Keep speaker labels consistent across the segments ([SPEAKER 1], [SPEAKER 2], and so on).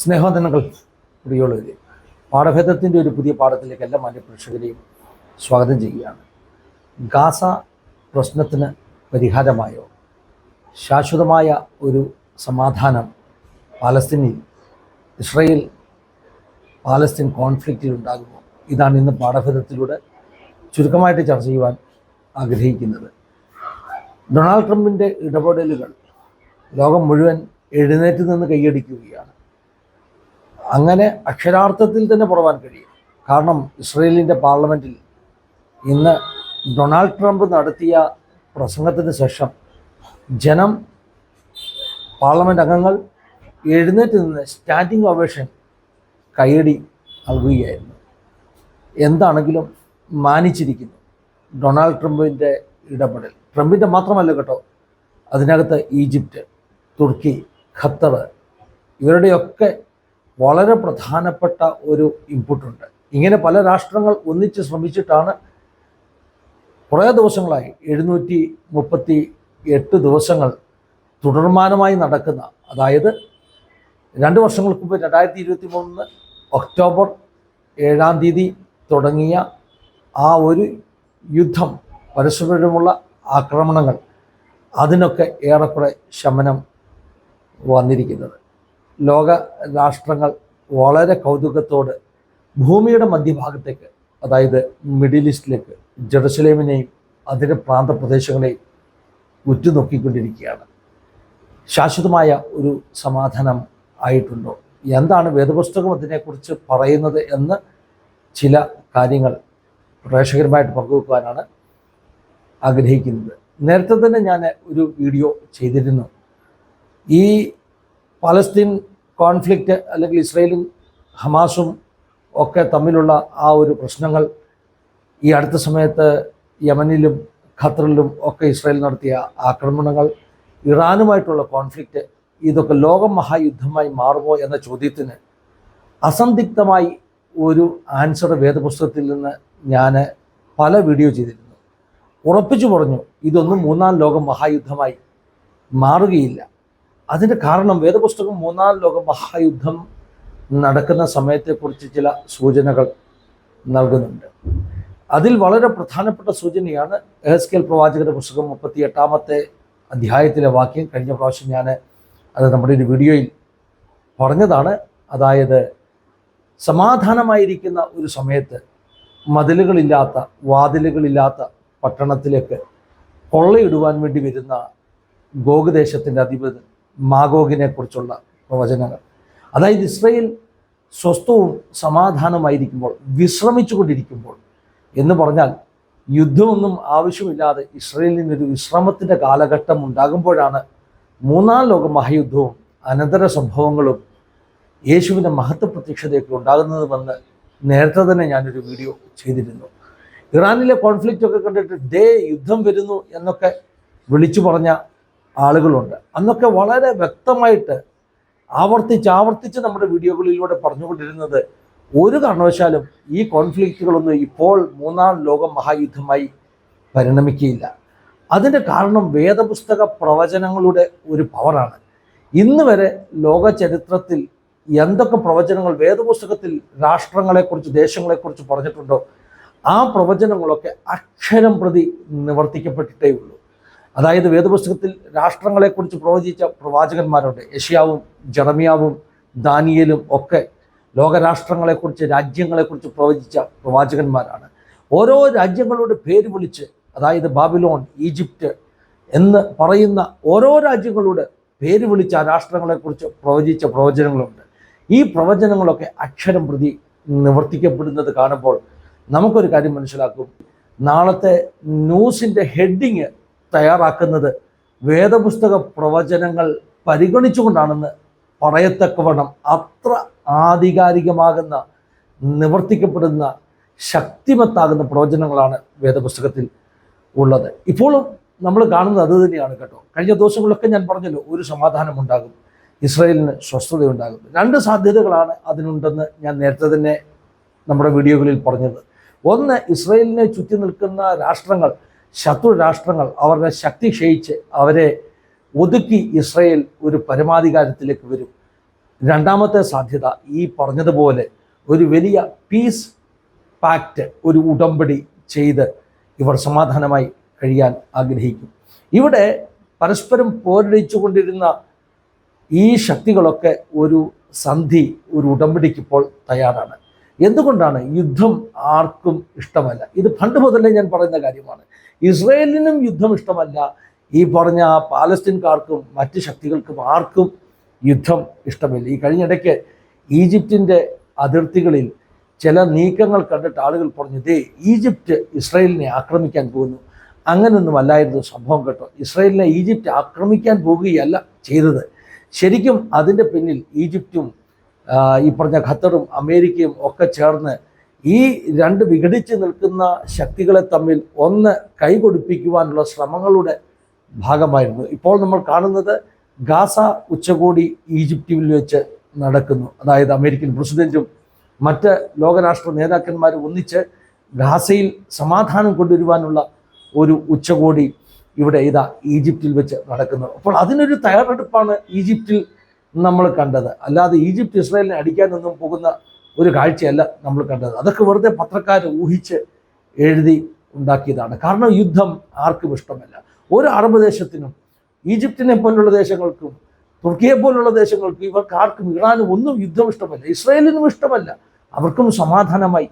[SPEAKER 1] സ്നേഹവന്ദനങ്ങൾ പ്രിയോളവരെ പാഠഭേദത്തിന്റെ ഒരു പുതിയ പാഠത്തിലേക്ക് എല്ലാ മാന്യ പ്രേക്ഷകരെയും സ്വാഗതം ചെയ്യുകയാണ്. ഗാസ പ്രശ്നത്തിന് പരിഹാരമായോ? ശാശ്വതമായ ഒരു സമാധാനം പാലസ്തീനിൽ ഇസ്രയേൽ പാലസ്തീൻ കോൺഫ്ലിക്റ്റിൽ ഉണ്ടാകുമോ? ഇതാണ് ഇന്ന് പാഠഭേദത്തിലൂടെ ചുരുക്കമായിട്ട് ചർച്ച ചെയ്യുവാൻ ആഗ്രഹിക്കുന്നത്. ഡൊണാൾഡ് ട്രംപിന്റെ ഇടപെടലുകൾ ലോകം മുഴുവൻ എഴുന്നേറ്റ് നിന്ന് കൈയടിക്കുകയാണ്. അങ്ങനെ അക്ഷരാർത്ഥത്തിൽ തന്നെ പുറവാൻ കഴിയും. കാരണം ഇസ്രയേലിന്റെ പാർലമെന്റിൽ ഇന്ന് ഡൊണാൾഡ് ട്രംപ് നടത്തിയ പ്രസംഗത്തിന് ശേഷം ജനം പാർലമെന്റ് അംഗങ്ങൾ എഴുന്നേറ്റ് നിന്ന് സ്റ്റാൻഡിംഗ് ഓവേഷൻ കൈയടി നൽകുകയായിരുന്നു. എന്താണെങ്കിലും മാനിച്ചിരിക്കുന്നു ഡൊണാൾഡ് ട്രംപിന്റെ ഇടപെടൽ. ട്രംപിന്റെ മാത്രമല്ല കേട്ടോ അതിനകത്ത് ഈജിപ്റ്റ് തുർക്കി ഖത്തർ ഇവരുടെയൊക്കെ വളരെ പ്രധാനപ്പെട്ട ഒരു ഇൻപുട്ടുണ്ട് ഇങ്ങനെ പല രാഷ്ട്രങ്ങൾ ഒന്നിച്ച് ശ്രമിച്ചിട്ടാണ് കുറേ ദിവസങ്ങളായി എഴുന്നൂറ്റി മുപ്പത്തി എട്ട് ദിവസങ്ങൾ തുടർമാനമായി നടക്കുന്ന അതായത് രണ്ട് വർഷങ്ങൾക്ക് മുമ്പ് രണ്ടായിരത്തി ഇരുപത്തി മൂന്ന് ഒക്ടോബർ ഏഴാം തീയതി തുടങ്ങിയ ആ ഒരു യുദ്ധം പരസ്പരമുള്ള ആക്രമണങ്ങൾ അതിനൊക്കെ ഏറെക്കുറെ ശമനം വന്നിരിക്കുന്നത്. ലോക രാഷ്ട്രങ്ങൾ വളരെ കൗതുകത്തോട് ഭൂമിയുടെ മധ്യഭാഗത്തേക്ക് അതായത് മിഡിൽ ഈസ്റ്റിലേക്ക് ജെറുസലേമിനെയും അതിന്റെ പ്രാന്തപ്രദേശങ്ങളെയും ഉറ്റുനോക്കിക്കൊണ്ടിരിക്കുകയാണ്. ശാശ്വതമായ ഒരു സമാധാനം ആയിട്ടുണ്ടോ? എന്താണ് വേദപുസ്തകം അതിനെക്കുറിച്ച് പറയുന്നത് എന്ന് ചില കാര്യങ്ങൾ പ്രേക്ഷകരുമായിട്ട് പങ്കുവെക്കുവാനാണ് ആഗ്രഹിക്കുന്നത്. നേരത്തെ തന്നെ ഞാൻ ഒരു വീഡിയോ ചെയ്തിരുന്നു. ഈ പലസ്തീൻ കോൺഫ്ലിക്റ്റ് അല്ലെങ്കിൽ ഇസ്രയേലും ഹമാസും ഒക്കെ തമ്മിലുള്ള ആ ഒരു പ്രശ്നങ്ങൾ ഈ അടുത്ത സമയത്ത് യമനിലും ഖത്തറിലും ഒക്കെ ഇസ്രയേൽ നടത്തിയ ആക്രമണങ്ങൾ ഇറാനുമായിട്ടുള്ള കോൺഫ്ലിക്റ്റ് ഇതൊക്കെ ലോക മഹായുദ്ധമായി മാറുമോ എന്ന ചോദ്യത്തിന് അസന്ദിഗ്ധമായി ഒരു ആൻസർ വേദപുസ്തകത്തിൽ നിന്ന് ഞാൻ പല വീഡിയോ ചെയ്തിരുന്നു. ഉറപ്പിച്ചു പറഞ്ഞു ഇതൊന്നും മൂന്നാം ലോക മഹായുദ്ധമായി മാറുകയില്ല. അതിന്റെ കാരണം വേദപുസ്തകം മൂന്നാം ലോക മഹായുദ്ധം നടക്കുന്ന സമയത്തെക്കുറിച്ച് ചില സൂചനകൾ നൽകുന്നുണ്ട്. അതിൽ വളരെ പ്രധാനപ്പെട്ട സൂചനയാണ് എഹസ്കേൽ പ്രവാചകന്റെ പുസ്തകം മുപ്പത്തി എട്ടാമത്തെ അധ്യായത്തിലെ വാക്യം. കഴിഞ്ഞ പ്രാവശ്യം ഞാൻ അത് നമ്മുടെ ഒരു വീഡിയോയിൽ പറഞ്ഞതാണ്. അതായത് സമാധാനമായിരിക്കുന്ന ഒരു സമയത്ത് മതിലുകളില്ലാത്ത വാതിലുകളില്ലാത്ത പട്ടണത്തിലേക്ക് കൊള്ളയിടുവാൻ വേണ്ടി വരുന്ന ഗോകുദേശത്തിന്റെ അധിപതി മാഗോഗിനെ കുറിച്ചുള്ള പ്രവചനങ്ങൾ. അതായത് ഇസ്രയേൽ സ്വസ്ഥവും സമാധാനമായിരിക്കുമ്പോൾ വിശ്രമിച്ചു കൊണ്ടിരിക്കുമ്പോൾ എന്ന് പറഞ്ഞാൽ യുദ്ധമൊന്നും ആവശ്യമില്ലാതെ ഇസ്രയേലിനൊരു വിശ്രമത്തിന്റെ കാലഘട്ടം ഉണ്ടാകുമ്പോഴാണ് മൂന്നാം ലോക മഹായുദ്ധവും അനന്തര സംഭവങ്ങളും യേശുവിന്റെ മഹത്വ പ്രത്യക്ഷതയൊക്കെ ഉണ്ടാകുന്നതുമെന്ന് നേരത്തെ തന്നെ ഞാനൊരു വീഡിയോ ചെയ്തിരുന്നു. ഇറാനിലെ കോൺഫ്ലിക്റ്റ് ഒക്കെ കണ്ടിട്ട് ഡേ യുദ്ധം വരുന്നു എന്നൊക്കെ വിളിച്ചു പറഞ്ഞ ആളുകളുണ്ട്. അന്നൊക്കെ വളരെ വ്യക്തമായിട്ട് ആവർത്തിച്ച് ആവർത്തിച്ച് നമ്മുടെ വീഡിയോകളിലൂടെ പറഞ്ഞുകൊണ്ടിരുന്നത് ഒരു കാരണവശാലും ഈ കോൺഫ്ലിക്റ്റുകളൊന്നും ഇപ്പോൾ മൂന്നാം ലോക മഹായുദ്ധമായി പരിണമിക്കുകയില്ല. അതിന്റെ കാരണം വേദപുസ്തക പ്രവചനങ്ങളുടെ ഒരു പവറാണ് ഇന്ന് വരെ ലോക ചരിത്രത്തിൽ എന്തൊക്കെ പ്രവചനങ്ങൾ വേദപുസ്തകത്തിൽ രാഷ്ട്രങ്ങളെക്കുറിച്ച് ദേശങ്ങളെക്കുറിച്ച് പറഞ്ഞിട്ടുണ്ടോ ആ പ്രവചനങ്ങളൊക്കെ അക്ഷരം പ്രതി നിവർത്തിക്കപ്പെട്ടിട്ടേ ഉള്ളൂ അതായത് വേദപുസ്തകത്തിൽ രാഷ്ട്രങ്ങളെക്കുറിച്ച് പ്രവചിച്ച പ്രവാചകന്മാരുണ്ട്. യഷ്യാവും ജറമിയാവും ദാനിയലും ഒക്കെ ലോകരാഷ്ട്രങ്ങളെക്കുറിച്ച് രാജ്യങ്ങളെക്കുറിച്ച് പ്രവചിച്ച പ്രവാചകന്മാരാണ്. ഓരോ രാജ്യങ്ങളുടെ പേര് വിളിച്ച് അതായത് ബാബിലോൺ ഈജിപ്റ്റ് എന്ന് പറയുന്ന ഓരോ രാജ്യങ്ങളുടെ പേര് വിളിച്ച രാഷ്ട്രങ്ങളെക്കുറിച്ച് പ്രവചിച്ച പ്രവചനങ്ങളുണ്ട്. ഈ പ്രവചനങ്ങളൊക്കെ അക്ഷരം പ്രതി നിവർത്തിക്കപ്പെടുന്നത് കാണുമ്പോൾ നമുക്കൊരു കാര്യം മനസ്സിലാക്കും. നാളത്തെ ന്യൂസിന്റെ ഹെഡിങ് തയ്യാറാക്കുന്നത് വേദപുസ്തക പ്രവചനങ്ങൾ പരിഗണിച്ചുകൊണ്ടാണെന്ന് പറയത്തക്കവണ്ണം അത്ര ആധികാരികമാകുന്ന നിവർത്തിക്കപ്പെടുന്ന ശക്തിമത്താകുന്ന പ്രവചനങ്ങളാണ് വേദപുസ്തകത്തിൽ ഉള്ളത്. ഇപ്പോഴും നമ്മൾ കാണുന്നത് അത് തന്നെയാണ് കേട്ടോ. കഴിഞ്ഞ ദിവസങ്ങളിലൊക്കെ ഞാൻ പറഞ്ഞല്ലോ ഒരു സമാധാനം ഉണ്ടാകും ഇസ്രായേലിന് സ്വസ്ഥതയുണ്ടാകും. രണ്ട് സാധ്യതകളാണ് അതിനുണ്ടെന്ന് ഞാൻ നേരത്തെ തന്നെ നമ്മുടെ വീഡിയോകളിൽ പറഞ്ഞത്. ഒന്ന് ഇസ്രയേലിനെ ചുറ്റി നിൽക്കുന്ന രാഷ്ട്രങ്ങൾ ശത്രു രാഷ്ട്രങ്ങൾ അവരുടെ ശക്തി ക്ഷയിച്ച് അവരെ ഒതുക്കി ഇസ്രയേൽ ഒരു പരമാധികാരത്തിലേക്ക് വരും. രണ്ടാമത്തെ സാധ്യത ഈ പറഞ്ഞതുപോലെ ഒരു വലിയ പീസ് പാക്റ്റ് ഒരു ഉടമ്പടി ചെയ്ത് ഇവർ സമാധാനമായി കഴിയാൻ ആഗ്രഹിക്കും. ഇവിടെ പരസ്പരം പോരടിച്ചു കൊണ്ടിരുന്ന ഈ ശക്തികളൊക്കെ ഒരു സന്ധി ഒരു ഉടമ്പടിക്കിപ്പോൾ തയ്യാറാണ്. എന്തുകൊണ്ടാണ് യുദ്ധം ആർക്കും ഇഷ്ടമല്ല? ഇത് പണ്ട് മുതലേ ഞാൻ പറയുന്ന കാര്യമാണ്. ഇസ്രയേലിനും യുദ്ധം ഇഷ്ടമല്ല. ഈ പറഞ്ഞ പാലസ്തീൻകാർക്കും മറ്റ് ശക്തികൾക്കും ആർക്കും യുദ്ധം ഇഷ്ടമില്ല. ഈ കഴിഞ്ഞിടയ്ക്ക് ഈജിപ്തിന്റെ അതിർത്തികളിൽ ചില നീക്കങ്ങൾ കണ്ടിട്ട് ആളുകൾ പറഞ്ഞു ദേ ഈജിപ്റ്റ് ഇസ്രയേലിനെ ആക്രമിക്കാൻ പോകുന്നു. അങ്ങനൊന്നും അല്ലായിരുന്നു സംഭവം കേട്ടോ. ഇസ്രയേലിനെ ഈജിപ്റ്റ് ആക്രമിക്കാൻ പോവുകയല്ല ചെയ്തത്. ശരിക്കും അതിന്റെ പിന്നിൽ ഈജിപ്റ്റും ഈ പറഞ്ഞ ഖത്തറും അമേരിക്കയും ഒക്കെ ചേർന്ന് ഈ രണ്ട് വിഘടിച്ച് നിൽക്കുന്ന ശക്തികളെ തമ്മിൽ ഒന്ന് കൈകൊടുപ്പിക്കുവാനുള്ള ശ്രമങ്ങളുടെ ഭാഗമായിരുന്നു. ഇപ്പോൾ നമ്മൾ കാണുന്നത് ഗാസ ഉച്ചകോടി ഈജിപ്തിൽ വെച്ച് നടക്കുന്നു. അതായത് അമേരിക്കൻ പ്രസിഡന്റും മറ്റ് ലോകരാഷ്ട്ര നേതാക്കന്മാരും ഒന്നിച്ച് ഗാസയിൽ സമാധാനം കൊണ്ടുവരുവാനുള്ള ഒരു ഉച്ചകോടി ഇവിടെ ഇതാ ഈജിപ്തിൽ വെച്ച് നടക്കുന്നു. അപ്പോൾ അതിനൊരു തയ്യാറെടുപ്പാണ് ഈജിപ്തിൽ നമ്മൾ കണ്ടത്. അല്ലാതെ ഈജിപ്ത് ഇസ്രായേലിനെ അടിക്കാനൊന്നും പോകുന്ന ഒരു കാഴ്ചയല്ല നമ്മൾ കണ്ടത്. അതൊക്കെ വെറുതെ പത്രക്കാർ ഊഹിച്ച് എഴുതി ഉണ്ടാക്കിയതാണ്. കാരണം യുദ്ധം ആർക്കും ഇഷ്ടമല്ല. ഒരു അറബ് ദേശത്തിനും ഈജിപ്തിനെ പോലുള്ള ദേശങ്ങൾക്കും തുർക്കിയെ പോലുള്ള ദേശങ്ങൾക്കും ഇവർക്ക് ആർക്കും ഇറാനും ഒന്നും യുദ്ധം ഇഷ്ടമല്ല. ഇസ്രായേലിനും ഇഷ്ടമല്ല. അവർക്കും സമാധാനമായി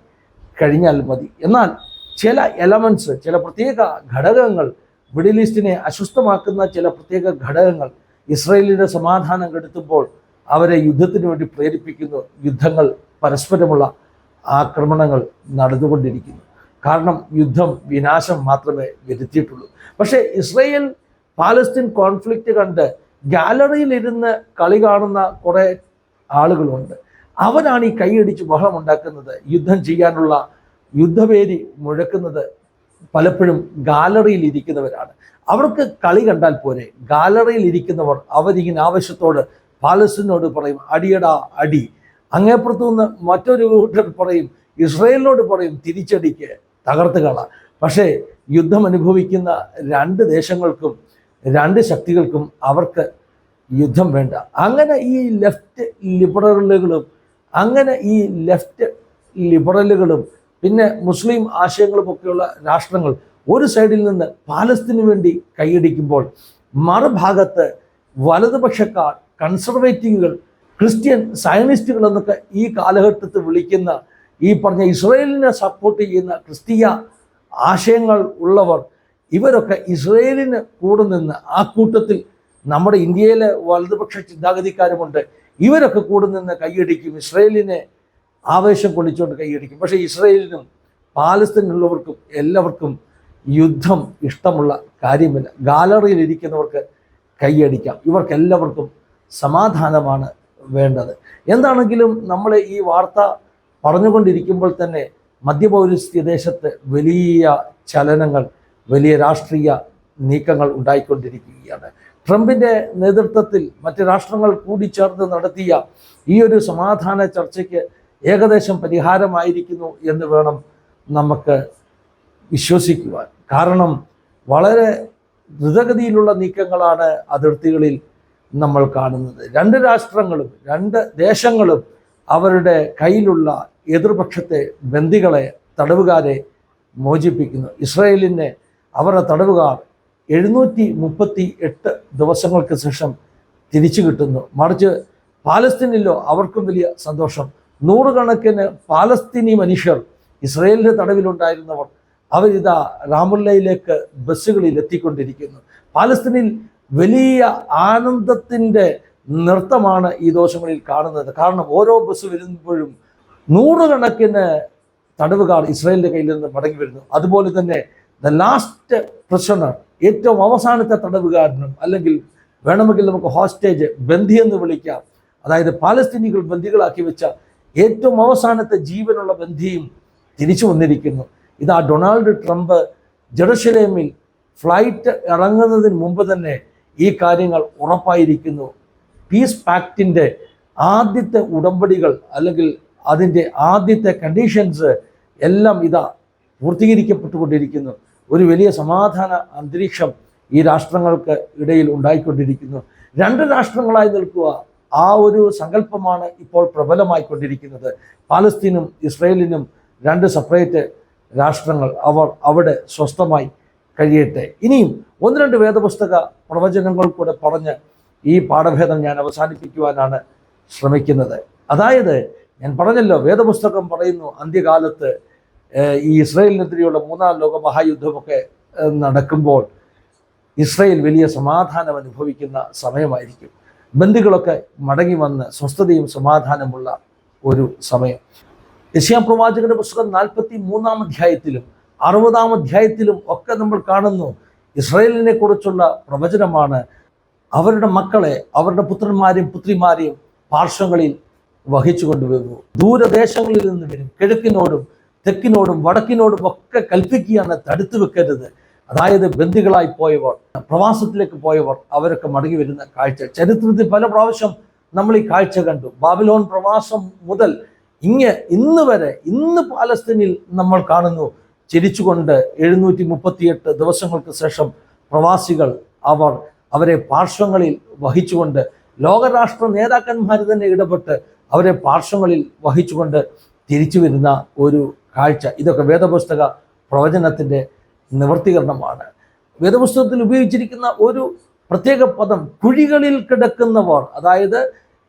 [SPEAKER 1] കഴിഞ്ഞാൽ മതി. എന്നാൽ ചില എലമെന്റ്സ് ചില പ്രത്യേക ഘടകങ്ങൾ മിഡിൽ ഈസ്റ്റിനെ അസ്വസ്ഥമാക്കുന്ന ചില പ്രത്യേക ഘടകങ്ങൾ ഇസ്രയേലിന്റെ സമാധാനം കെടുത്തുമ്പോൾ അവരെ യുദ്ധത്തിന് വേണ്ടി പ്രേരിപ്പിക്കുന്നു യുദ്ധങ്ങൾ പരസ്പരമുള്ള ആക്രമണങ്ങൾ നടന്നുകൊണ്ടിരിക്കുന്നു. കാരണം യുദ്ധം വിനാശം മാത്രമേ വരുത്തിയിട്ടുള്ളൂ. പക്ഷേ ഇസ്രയേൽ പാലസ്തീൻ കോൺഫ്ലിക്റ്റ് കണ്ട് ഗാലറിയിലിരുന്ന് കളി കാണുന്ന കുറേ ആളുകളുണ്ട്. അവരാണ് ഈ കൈയടിച്ച് ബഹളം ഉണ്ടാക്കുന്നത്. യുദ്ധം ചെയ്യാനുള്ള യുദ്ധവേദി മുഴക്കുന്നത് പലപ്പോഴും ഗാലറിയിൽ ഇരിക്കുന്നവരാണ്. അവർക്ക് കളി കണ്ടാൽ പോരെ. ഗാലറിയിൽ ഇരിക്കുന്നവർ അവരിങ്ങനെ ആവശ്യത്തോട് പാലസ്തീനോട് പറയും അടിയടാ അടി. അങ്ങേപ്പുറത്തു നിന്ന് മറ്റൊരു കൂട്ടർ പറയും ഇസ്രയേലിനോട് പറയും തിരിച്ചടിക്ക് തകർത്ത് കള. പക്ഷേ യുദ്ധം അനുഭവിക്കുന്ന രണ്ട് ദേശങ്ങൾക്കും രണ്ട് ശക്തികൾക്കും അവർക്ക് യുദ്ധം വേണ്ട. അങ്ങനെ ഈ ലെഫ്റ്റ് ലിബറലുകളും അങ്ങനെ ഈ ലെഫ്റ്റ് ലിബറലുകളും പിന്നെ മുസ്ലിം ആശയങ്ങളുമൊക്കെയുള്ള രാഷ്ട്രങ്ങൾ ഒരു സൈഡിൽ നിന്ന് പാലസ്തീന് വേണ്ടി കൈയടിക്കുമ്പോൾ മറുഭാഗത്ത് വലതുപക്ഷക്കാർ കൺസർവേറ്റീവുകൾ ക്രിസ്ത്യൻ സയനിസ്റ്റുകൾ എന്നൊക്കെ ഈ കാലഘട്ടത്തിൽ വിളിക്കുന്ന ഈ പറഞ്ഞ ഇസ്രയേലിനെ സപ്പോർട്ട് ചെയ്യുന്ന ക്രിസ്തീയ ആശയങ്ങൾ ഉള്ളവർ ഇവരൊക്കെ ഇസ്രയേലിന് കൂടെ നിന്ന് ആ കൂട്ടത്തിൽ നമ്മുടെ ഇന്ത്യയിലെ വലതുപക്ഷ ചിന്താഗതിക്കാരുമുണ്ട്. ഇവരൊക്കെ കൂടെ നിന്ന് കൈയടിക്കും. ഇസ്രയേലിനെ ആവേശം കൊള്ളിച്ചുകൊണ്ട് കൈയടിക്കും. പക്ഷേ ഇസ്രയേലിനും പാലസ്തീനുള്ളവർക്കും എല്ലാവർക്കും യുദ്ധം ഇഷ്ടമുള്ള കാര്യമില്ല. ഗാലറിയിൽ ഇരിക്കുന്നവർക്ക് കൈയടിക്കാം. ഇവർക്കെല്ലാവർക്കും സമാധാനമാണ് വേണ്ടത്. എന്താണെങ്കിലും നമ്മൾ ഈ വാർത്ത പറഞ്ഞുകൊണ്ടിരിക്കുമ്പോൾ തന്നെ മധ്യപൗരസ്ത്യ ദേശത്ത് വലിയ ചലനങ്ങൾ വലിയ രാഷ്ട്രീയ നീക്കങ്ങൾ ഉണ്ടായിക്കൊണ്ടിരിക്കുകയാണ്. ട്രംപിന്റെ നേതൃത്വത്തിൽ മറ്റ് രാഷ്ട്രങ്ങൾ കൂടി ചേർന്ന് നടത്തിയ ഈ ഒരു സമാധാന ചർച്ചയ്ക്ക് ഏകദേശം പരിഹാരമായിരിക്കുന്നു എന്ന് വേണം നമുക്ക് വിശ്വസിക്കുവാൻ. കാരണം വളരെ ദ്രുതഗതിയിലുള്ള നീക്കങ്ങളാണ് അതിർത്തികളിൽ നമ്മൾ കാണുന്നത്. രണ്ട് രാഷ്ട്രങ്ങളും രണ്ട് ദേശങ്ങളും അവരുടെ കയ്യിലുള്ള എതിർപക്ഷത്തെ ബന്ദികളെ തടവുകാരെ മോചിപ്പിക്കുന്നു. ഇസ്രയേലിനെ അവരുടെ തടവുകാർ എഴുന്നൂറ്റി മുപ്പത്തി എട്ട് ദിവസങ്ങൾക്ക് ശേഷം തിരിച്ചു കിട്ടുന്നു. മറിച്ച് പാലസ്തീനിലോ അവർക്കും വലിയ സന്തോഷം. നൂറുകണക്കിന് പാലസ്തീനി മനുഷ്യർ ഇസ്രയേലിന്റെ തടവിലുണ്ടായിരുന്നവർ അവരിതാ റാമുല്ലയിലേക്ക് ബസ്സുകളിൽ എത്തിക്കൊണ്ടിരിക്കുന്നു. പാലസ്തീനിൽ വലിയ ആനന്ദത്തിന്റെ നൃത്തമാണ് ഈ ദിവസങ്ങളിൽ കാണുന്നത്. കാരണം ഓരോ ബസ് വരുമ്പോഴും നൂറുകണക്കിന് തടവുകാർ ഇസ്രായേലിന്റെ കയ്യിൽ നിന്ന് മടങ്ങി വരുന്നു. അതുപോലെ തന്നെ ദ ലാസ്റ്റ് പ്രഷണർ ഏറ്റവും അവസാനത്തെ തടവുകാരനും അല്ലെങ്കിൽ വേണമെങ്കിൽ നമുക്ക് ഹോസ്റ്റേജ് ബന്ധി എന്ന് വിളിക്കാം. അതായത് പാലസ്തീനികൾ ബന്ധികളാക്കി വെച്ച ഏറ്റവും അവസാനത്തെ ജീവനുള്ള ബന്ധിയും തിരിച്ചു വന്നിരിക്കുന്നു. ഇതാ ഡൊണാൾഡ് ട്രംപ് ജെറുസലേമിൽ ഫ്ലൈറ്റ് ഇറങ്ങുന്നതിന് മുമ്പ് തന്നെ ഈ കാര്യങ്ങൾ ഉറപ്പായിരിക്കുന്നു. പീസ് പാക്റ്റിന്റെ ആദ്യത്തെ ഉടമ്പടികൾ അല്ലെങ്കിൽ അതിന്റെ ആദ്യത്തെ കണ്ടീഷൻസ് എല്ലാം ഇതാ പൂർത്തീകരിക്കപ്പെട്ടുകൊണ്ടിരിക്കുന്നു. ഒരു വലിയ സമാധാന അന്തരീക്ഷം ഈ രാഷ്ട്രങ്ങൾക്ക് ഇടയിൽ ഉണ്ടായിക്കൊണ്ടിരിക്കുന്നു. രണ്ട് രാഷ്ട്രങ്ങളായി നിൽക്കുക ആ ഒരു സങ്കല്പമാണ് ഇപ്പോൾ പ്രബലമായിക്കൊണ്ടിരിക്കുന്നത്. പാലസ്തീനും ഇസ്രയേലിനും രണ്ട് സെപ്പറേറ്റ് രാഷ്ട്രങ്ങൾ അവർ അവിടെ സ്വസ്ഥമായി കഴിയട്ടെ. ഇനിയും ഒന്ന് രണ്ട് വേദപുസ്തക പ്രവചനങ്ങൾ കൂടെ പറഞ്ഞ് ഈ പാഠഭേദം ഞാൻ അവസാനിപ്പിക്കുവാനാണ് ശ്രമിക്കുന്നത്. അതായത് ഞാൻ പറഞ്ഞല്ലോ വേദപുസ്തകം പറയുന്നു അന്ത്യകാലത്ത് ഈ ഇസ്രയേലിനെതിരെയുള്ള മൂന്നാം ലോക മഹായുദ്ധമൊക്കെ നടക്കുമ്പോൾ ഇസ്രയേൽ വലിയ സമാധാനം അനുഭവിക്കുന്ന സമയമായിരിക്കും. ബന്ധുക്കളൊക്കെ മടങ്ങി വന്ന് സ്വസ്ഥതയും സമാധാനമുള്ള ഒരു സമയം. യശ്യാ പ്രവാചകന്റെ പുസ്തകം നാൽപ്പത്തി മൂന്നാം അധ്യായത്തിലും അറുപതാം അധ്യായത്തിലും ഒക്കെ നമ്മൾ കാണുന്നു. ഇസ്രയേലിനെ കുറിച്ചുള്ള പ്രവചനമാണ്. അവരുടെ മക്കളെ അവരുടെ പുത്രന്മാരെയും പുത്രിമാരെയും പാർശ്വങ്ങളിൽ വഹിച്ചു കൊണ്ടുവരുന്നു. ദൂരദേശങ്ങളിൽ നിന്ന് വരും. കിഴക്കിനോടും തെക്കിനോടും വടക്കിനോടും ഒക്കെ കൽപ്പിക്കുകയാണ് തടുത്തു വെക്കരുത്. അതായത് ബന്ദികളായി പോയവർ പ്രവാസത്തിലേക്ക് പോയവർ അവരൊക്കെ മടങ്ങി വരുന്ന കാഴ്ച. ചരിത്രത്തിൽ പല പ്രാവശ്യം നമ്മൾ ഈ കാഴ്ച കണ്ടു. ബാബിലോൺ പ്രവാസം മുതൽ ഇങ്ങ് ഇന്ന് വരെ ഇന്ന് പാലസ്തീനിൽ നമ്മൾ കാണുന്നു ചിരിച്ചുകൊണ്ട് എഴുന്നൂറ്റി മുപ്പത്തിയെട്ട് ദിവസങ്ങൾക്ക് ശേഷം പ്രവാസികൾ അവർ അവരെ പാർശ്വങ്ങളിൽ വഹിച്ചുകൊണ്ട് ലോകരാഷ്ട്ര നേതാക്കന്മാർ തന്നെ ഇടപെട്ട് അവരെ പാർശ്വങ്ങളിൽ വഹിച്ചുകൊണ്ട് തിരിച്ചു വരുന്ന ഒരു കാഴ്ച. ഇതൊക്കെ വേദപുസ്തക പ്രവചനത്തിന്റെ നിവർത്തീകരണമാണ്. വേദപുസ്തകത്തിൽ ഉപയോഗിച്ചിരിക്കുന്ന ഒരു പ്രത്യേക പദം കുഴികളിൽ കിടക്കുന്നവർ അതായത്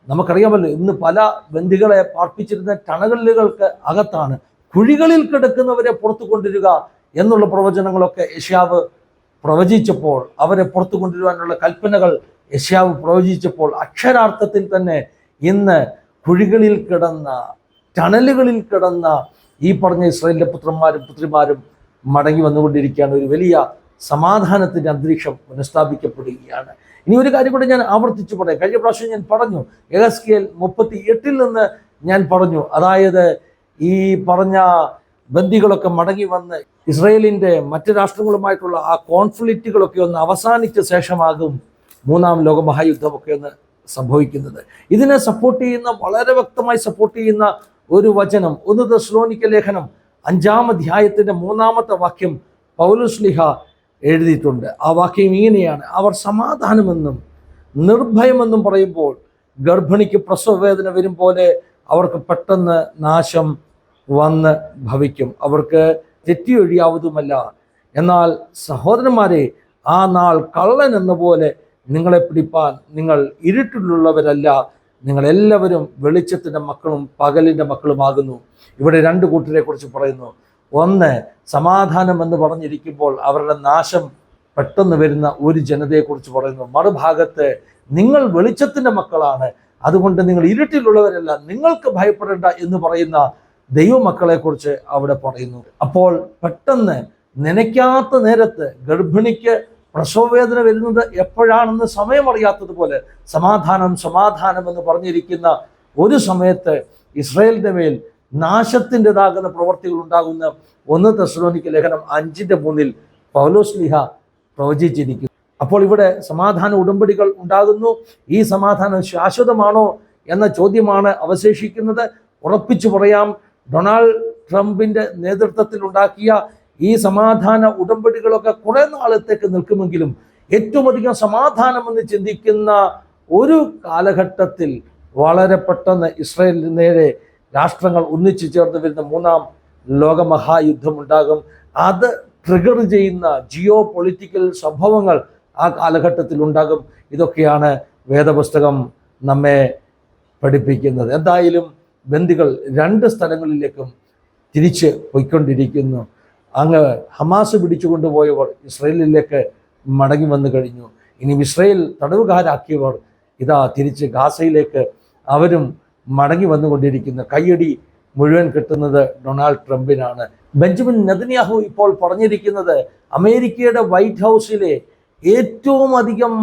[SPEAKER 1] നമുക്കറിയാമല്ലോ ഇന്ന് പല ബന്ദികളെ പാർപ്പിച്ചിരുന്ന ടണലുകൾക്ക് അകത്താണ് കുഴികളിൽ കിടക്കുന്നവരെ പുറത്തു കൊണ്ടുവരിക എന്നുള്ള പ്രവചനങ്ങളൊക്കെ യശ്യാവ് പ്രവചിച്ചപ്പോൾ അവരെ പുറത്തു കൊണ്ടുവരുവാനുള്ള കൽപ്പനകൾ യശ്യാവ് പ്രവചിച്ചപ്പോൾ അക്ഷരാർത്ഥത്തിൽ തന്നെ ഇന്ന് കുഴികളിൽ കിടന്ന ടണലുകളിൽ കിടന്ന ഈ പറഞ്ഞ ഇസ്രായേലിലെ പുത്രന്മാരും പുത്രിമാരും മടങ്ങി വന്നുകൊണ്ടിരിക്കുകയാണ്. ഒരു വലിയ സമാധാനത്തിന്റെ അന്തരീക്ഷം പുനഃസ്ഥാപിക്കപ്പെടുകയാണ്. ഇനി ഒരു കാര്യം കൂടെ ഞാൻ ആവർത്തിച്ചു പറയാം. കഴിഞ്ഞ പ്രാവശ്യം ഞാൻ പറഞ്ഞു എഹസ്കേൽ മുപ്പത്തി എട്ടിൽ നിന്ന് ഞാൻ പറഞ്ഞു അതായത് ഈ പറഞ്ഞ ബന്ദികളൊക്കെ മടങ്ങി വന്ന് ഇസ്രയേലിന്റെ മറ്റ് രാഷ്ട്രങ്ങളുമായിട്ടുള്ള ആ കോൺഫ്ലിക്റ്റുകളൊക്കെ ഒന്ന് അവസാനിച്ച ശേഷമാകും മൂന്നാം ലോകമഹായുദ്ധമൊക്കെ ഒന്ന് സംഭവിക്കുന്നത്. ഇതിനെ സപ്പോർട്ട് ചെയ്യുന്ന വളരെ വ്യക്തമായി സപ്പോർട്ട് ചെയ്യുന്ന ഒരു വചനം ഒന്ന് ദശ്ലോനിക്ക ലേഖനം അഞ്ചാം അധ്യായത്തിന്റെ മൂന്നാമത്തെ വാക്യം പൗലുസ്ലിഹ എഴുതിയിട്ടുണ്ട്. ആ വാക്യം ഇങ്ങനെയാണ്. അവർ സമാധാനമെന്നും നിർഭയമെന്നും പറയുമ്പോൾ ഗർഭിണിക്ക് പ്രസവവേദന വരും പോലെ അവർക്ക് പെട്ടെന്ന് നാശം വന്ന് ഭവിക്കും. അവർക്ക് തെറ്റിയൊഴിയാവതുമല്ല എന്നാൽ സഹോദരന്മാരെ ആ നാൾ കള്ളൻ എന്ന പോലെ നിങ്ങളെ പിടിപ്പാൻ നിങ്ങൾ ഇരുട്ടിലുള്ളവരല്ല. നിങ്ങളെല്ലാവരും വെളിച്ചത്തിന്റെ മക്കളും പകലിന്റെ മക്കളുമാകുന്നു. ഇവിടെ രണ്ട് കൂട്ടരെ കുറിച്ച് പറയുന്നു. ഒന്ന് സമാധാനം എന്ന് പറഞ്ഞിരിക്കുമ്പോൾ അവരുടെ നാശം പെട്ടെന്ന് വരുന്ന ഒരു ജനതയെക്കുറിച്ച് പറയുന്നു. മറുഭാഗത്ത് നിങ്ങൾ വെളിച്ചത്തിന്റെ മക്കളാണ്. അതുകൊണ്ട് നിങ്ങൾ ഇരുട്ടിലുള്ളവരല്ല. നിങ്ങൾക്ക് ഭയപ്പെടേണ്ട എന്ന് പറയുന്ന ദൈവമക്കളെക്കുറിച്ച് അവിടെ പറയുന്നു. അപ്പോൾ പെട്ടെന്ന് നനയ്ക്കാത്ത നേരത്ത് ഗർഭിണിക്ക് പ്രസവവേദന വരുന്നത് എപ്പോഴാണെന്ന് സമയമറിയാത്തതുപോലെ സമാധാനം സമാധാനം എന്ന് പറഞ്ഞിരിക്കുന്ന ഒരു സമയത്ത് ഇസ്രയേലിന്റെ മേൽ നാശത്തിന്റെതാകുന്ന പ്രവർത്തികൾ ഉണ്ടാകുന്ന ഒന്ന് തെസ്ലോനിക്ക് ലേഖനം അഞ്ചിന്റെ മൂന്നിൽ പൗലോസ്ലിഹ പ്രവചിച്ചിരിക്കുന്നു. അപ്പോൾ ഇവിടെ സമാധാന ഉടമ്പടികൾ ഉണ്ടാകുന്നു. ഈ സമാധാനം ശാശ്വതമാണോ എന്ന ചോദ്യമാണ് അവശേഷിക്കുന്നത്. ഉറപ്പിച്ചു പറയാം ഡൊണാൾഡ് ട്രംപിന്റെ നേതൃത്വത്തിൽ ഉണ്ടാക്കിയ ഈ സമാധാന ഉടമ്പടികളൊക്കെ കുറേ നാളത്തേക്ക് നിൽക്കുമെങ്കിലും ഏറ്റവും അധികം സമാധാനമെന്ന് ചിന്തിക്കുന്ന ഒരു കാലഘട്ടത്തിൽ വളരെ പെട്ടെന്ന് ഇസ്രയേലിന് നേരെ രാഷ്ട്രങ്ങൾ ഒന്നിച്ചു ചേർന്ന് വരുന്ന മൂന്നാം ലോകമഹായുദ്ധം ഉണ്ടാകും അത് ട്രിഗർ ചെയ്യുന്ന ജിയോ പൊളിറ്റിക്കൽ സംഭവങ്ങൾ ആ കാലഘട്ടത്തിൽ ഉണ്ടാകും. ഇതൊക്കെയാണ് വേദപുസ്തകം നമ്മെ പഠിപ്പിക്കുന്നത്. എന്തായാലും ബന്ദികൾ രണ്ട് സ്ഥലങ്ങളിലേക്കും തിരിച്ച് പോയിക്കൊണ്ടിരിക്കുന്നു. അങ്ങ് ഹമാസ് പിടിച്ചുകൊണ്ടുപോയവർ ഇസ്രയേലിലേക്ക് മടങ്ങി വന്നു കഴിഞ്ഞു. ഇനി ഇസ്രയേൽ തടവുകാരാക്കിയവർ ഇതാ തിരിച്ച് ഗാസയിലേക്ക്. അവരും മടങ്ങി വന്നുകൊണ്ടിരിക്കുന്ന കയ്യടി മുഴുവൻ കിട്ടുന്നത് ഡൊണാൾഡ് ട്രംപിനാണ്. ബെഞ്ചമിൻ നെതന്യാഹു ഇപ്പോൾ പറഞ്ഞിരിക്കുന്നത് അമേരിക്കയുടെ വൈറ്റ് ഹൗസിലെ ഏറ്റവും അധികം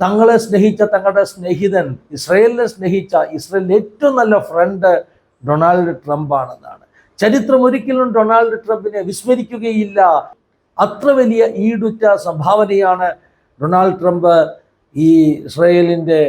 [SPEAKER 1] തങ്ങളെ സ്നേഹിച്ച തങ്ങളുടെ സ്നേഹിതൻ ഇസ്രയേലിനെ സ്നേഹിച്ച ഇസ്രയേലിന്റെ ഏറ്റവും നല്ല ഫ്രണ്ട് ഡൊണാൾഡ് ട്രംപ് ആണെന്നാണ് ചരിത്രം ഒരിക്കലും ഡൊണാൾഡ് ട്രംപിനെ വിസ്മരിക്കുകയില്ല. അത്ര വലിയ ഈടുറ്റ സംഭാവനയാണ് ഡൊണാൾഡ് ട്രംപ് ഈ ഇസ്രയേലിന്റെ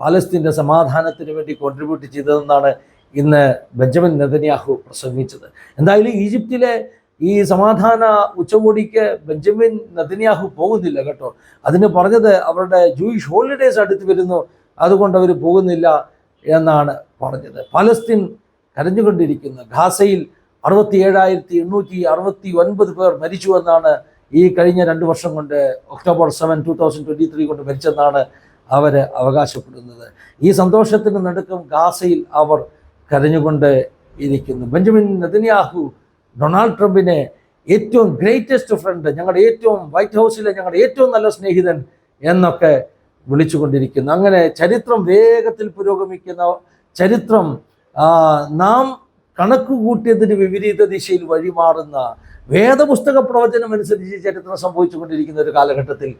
[SPEAKER 1] പാലസ്തീന്റെ സമാധാനത്തിന് വേണ്ടി കോൺട്രിബ്യൂട്ട് ചെയ്തതെന്നാണ് ഇന്ന് ബെഞ്ചമിൻ നെതന്യാഹു പ്രസംഗിച്ചത്. എന്തായാലും ഈജിപ്തിലെ ഈ സമാധാന ഉച്ചകോടിക്ക് ബെഞ്ചമിൻ നെതന്യാഹു പോകുന്നില്ല കേട്ടോ. അതിന് പറഞ്ഞത് അവരുടെ ജൂയിഷ് ഹോളിഡേസ് അടുത്ത് വരുന്നു. അതുകൊണ്ട് അവർ പോകുന്നില്ല എന്നാണ് പറഞ്ഞത്. പലസ്തീൻ കരഞ്ഞുകൊണ്ടിരിക്കുന്നു. ഖാസയിൽ അറുപത്തി ഏഴായിരത്തി എണ്ണൂറ്റി അറുപത്തി ഒൻപത് പേർ മരിച്ചു എന്നാണ് ഈ കഴിഞ്ഞ രണ്ട് വർഷം കൊണ്ട് October seven two thousand twenty three കൊണ്ട് മരിച്ചെന്നാണ് അവർ അവകാശപ്പെടുന്നത്. ഈ സന്തോഷത്തിന് നടുക്കം ഗാസയിൽ അവർ കരഞ്ഞുകൊണ്ട് ഇരിക്കുന്നു. ബെഞ്ചമിൻ നദിനിയാഹു ഡൊണാൾഡ് ട്രംപിനെ ഏറ്റവും ഗ്രേറ്റസ്റ്റ് ഫ്രണ്ട് ഞങ്ങളുടെ ഏറ്റവും വൈറ്റ് ഹൗസിലെ ഞങ്ങളുടെ ഏറ്റവും നല്ല സ്നേഹിതൻ എന്നൊക്കെ വിളിച്ചുകൊണ്ടിരിക്കുന്നു. അങ്ങനെ ചരിത്രം വേഗത്തിൽ പുരോഗമിക്കുന്ന ചരിത്രം നാം കണക്ക് കൂട്ടിയതിന് വിപരീത ദിശയിൽ വഴിമാറുന്ന വേദപുസ്തക പ്രവചനം അനുസരിച്ച് ചരിത്രം സംഭവിച്ചുകൊണ്ടിരിക്കുന്ന ഒരു കാലഘട്ടത്തിൽ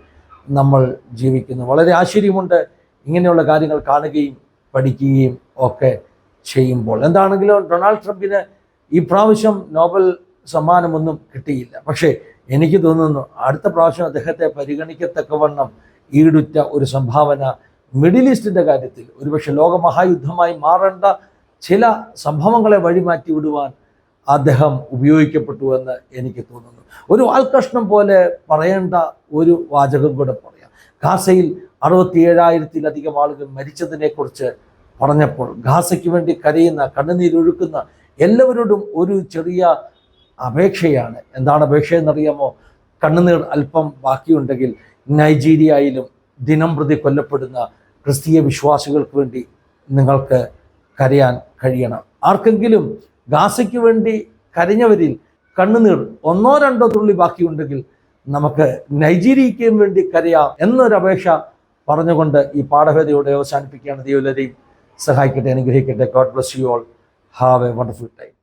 [SPEAKER 1] നമ്മൾ ജീവിക്കുന്നു. വളരെ ആശ്ചര്യമുണ്ട് ഇങ്ങനെയുള്ള കാര്യങ്ങൾ കാണുകയും പഠിക്കുകയും ഒക്കെ ചെയ്യുമ്പോൾ. എന്താണെങ്കിലും ഡൊണാൾഡ് ട്രംപിന് ഈ പ്രാവശ്യം നോബൽ സമ്മാനമൊന്നും കിട്ടിയില്ല. പക്ഷേ എനിക്ക് തോന്നുന്നു അടുത്ത പ്രാവശ്യം അദ്ദേഹത്തെ പരിഗണിക്കത്തക്കവണ്ണം ഈടുറ്റ ഒരു സംഭാവന മിഡിൽ ഈസ്റ്റിന്റെ കാര്യത്തിൽ. ഒരുപക്ഷെ ലോകമഹായുദ്ധമായി മാറേണ്ട ചില സംഭവങ്ങളെ വഴിമാറ്റി വിടുവാൻ അദ്ദേഹം ഉപയോഗിക്കപ്പെട്ടു എന്ന് എനിക്ക് തോന്നുന്നു. ഒരു വാൽകഷ്ണം പോലെ പറയേണ്ട ഒരു വാചകം കൂടെ പറയാം. ഗാസയിൽ അറുപത്തിയേഴായിരത്തിലധികം ആളുകൾ മരിച്ചതിനെക്കുറിച്ച് പറഞ്ഞപ്പോൾ ഗാസയ്ക്ക് വേണ്ടി കരയുന്ന കണ്ണുനീരൊഴുക്കുന്ന എല്ലാവരോടും ഒരു ചെറിയ അപേക്ഷയാണ്. എന്താണ് അപേക്ഷ എന്നറിയാമോ? കണ്ണുനീർ അല്പം ബാക്കിയുണ്ടെങ്കിൽ നൈജീരിയയിലും ദിനം പ്രതി കൊല്ലപ്പെടുന്ന ക്രിസ്തീയ വിശ്വാസികൾക്ക് വേണ്ടി നിങ്ങൾക്ക് കരയാൻ കഴിയണം. ആർക്കെങ്കിലും ഗാസയ്ക്ക് വേണ്ടി കരഞ്ഞവരിൽ കണ്ണുനീർ ഒന്നോ രണ്ടോ തുള്ളി ബാക്കിയുണ്ടെങ്കിൽ നമുക്ക് നൈജീരിയയ്ക്കും വേണ്ടി കരയാം എന്നൊരപേക്ഷ പറഞ്ഞുകൊണ്ട് ഈ പാഠഭേദയോടെ അവസാനിപ്പിക്കുകയാണ് ദൈവലരെയും സഹായിക്കട്ടെ അനുഗ്രഹിക്കട്ടെ. God bless you all have a wonderful time